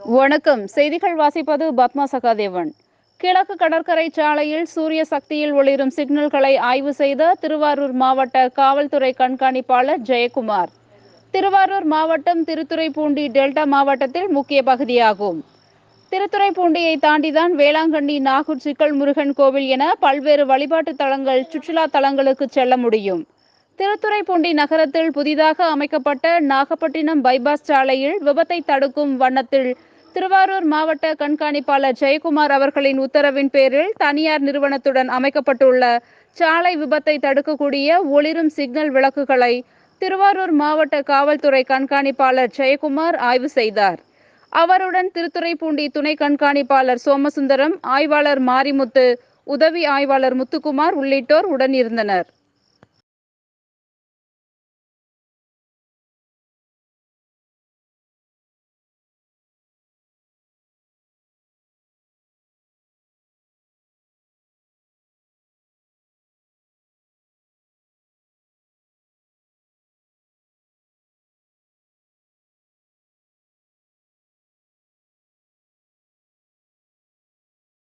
வணக்கம். செய்திகள் வாசிப்பது பத்மா சகாதேவன். கிழக்கு கடற்கரை சாலையில் சூரிய சக்தியில் ஒளிரும் சிக்னல்களை ஆய்வு செய்த திருவாரூர் மாவட்ட காவல்துறை கண்காணிப்பாளர் ஜெயக்குமார். திருவாரூர் மாவட்டம் திருத்துறைப்பூண்டி டெல்டா மாவட்டத்தில் முக்கிய பகுதியாகும். திருத்துறைப்பூண்டியை தாண்டிதான் வேளாங்கண்ணி நாகூர் சிக்கல் முருகன் கோவில் என பல்வேறு வழிபாட்டு தலங்கள் சுற்றுலா தலங்களுக்கு செல்ல முடியும். திருத்துறைப்பூண்டி நகரத்தில் புதிதாக அமைக்கப்பட்ட நாகப்பட்டினம் பைபாஸ் சாலையில் விபத்தை தடுக்கும் வண்ணத்தில் திருவாரூர் மாவட்ட கண்காணிப்பாளர் ஜெயக்குமார் அவர்களின் உத்தரவின் பேரில் தனியார் நிறுவனத்துடன் அமைக்கப்பட்டுள்ள சாலை விபத்தை தடுக்கக்கூடிய ஒளிரும் சிக்னல் விளக்குகளை திருவாரூர் மாவட்ட காவல்துறை கண்காணிப்பாளர் ஜெயக்குமார் ஆய்வு செய்தார். அவருடன் திருத்துறைப்பூண்டி துணை கண்காணிப்பாளர் சோமசுந்தரம் ஆய்வாளர் மாரிமுத்து உதவி ஆய்வாளர் முத்துக்குமார் உள்ளிட்டோர் உடன் இருந்தனர்